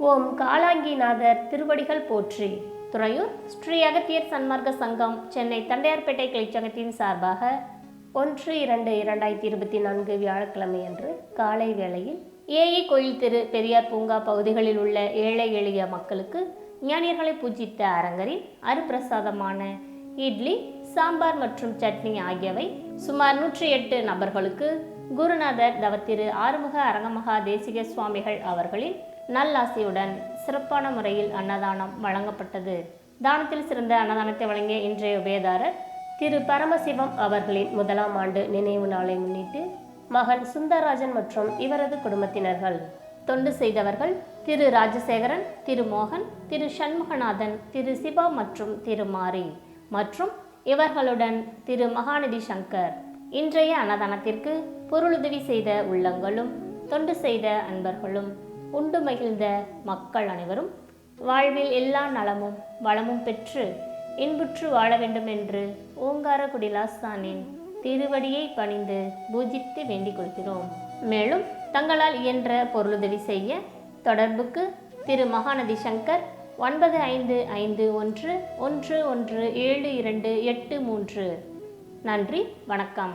ஓம் காலாங்கிநாதர் திருவடிகள் போற்றி. துறையூர் ஸ்ரீ அகத்தியர் சன்மார்க்க சங்கம் சென்னை தண்டையார்பேட்டை கிளைச்சங்கத்தின் சார்பாக ஒன்று இரண்டு இரண்டாயிரத்தி இருபத்தி நான்கு வியாழக்கிழமை அன்று காலை வேளையில் ஏஇ கோயில் திரு பெரியார் பூங்கா பகுதிகளில் உள்ள ஏழை எளிய மக்களுக்கு ஞானியர்களை பூஜித்த அரங்கரின் அருப்பிரசாதமான இட்லி சாம்பார் மற்றும் சட்னி ஆகியவை சுமார் நூற்றி எட்டு நபர்களுக்கு குருநாதர் தவத்திரு ஆறுமுக அரங்கமகா தேசிக சுவாமிகள் அவர்களின் நல்லாசியுடன் சிறப்பான முறையில் அன்னதானம் வழங்கப்பட்டது. தானத்தில் சிறந்த அன்னதானத்தை வழங்கிய இன்றைய உபயதாரர் திரு பரமசிவம் அவர்களின் முதலாம் ஆண்டு நினைவு நாளை முன்னிட்டு மகன் சுந்தரராஜன் மற்றும் இவரது குடும்பத்தினர்கள் தொண்டு செய்தவர்கள் திரு ராஜசேகரன் திரு மோகன் திரு சண்முகநாதன் திரு சிவா மற்றும் திரு மாரி. மற்றும் இவர்களுடன் திரு மகாநிதி சங்கர் இன்றைய அன்னதானத்திற்கு பொருளுதவி செய்த உள்ளங்களும் தொண்டு செய்த அன்பர்களும் உண்டு மகிழ்ந்த மக்கள் அனைவரும் வாழ்வில் எல்லா நலமும் வளமும் பெற்று இன்புற்று வாழ வேண்டும் என்று ஓங்கார குடிலாஸ்தானின் திருவடியை பணிந்து பூஜித்து வேண்டிக் கொள்கிறோம். மேலும் தங்களால் இயன்ற பொருளுதவி செய்ய தொடர்புக்கு திரு மகாநதி சங்கர் ஒன்பது ஐந்து ஐந்து ஒன்று ஒன்று ஒன்று ஏழு இரண்டு எட்டு மூன்று. நன்றி வணக்கம்.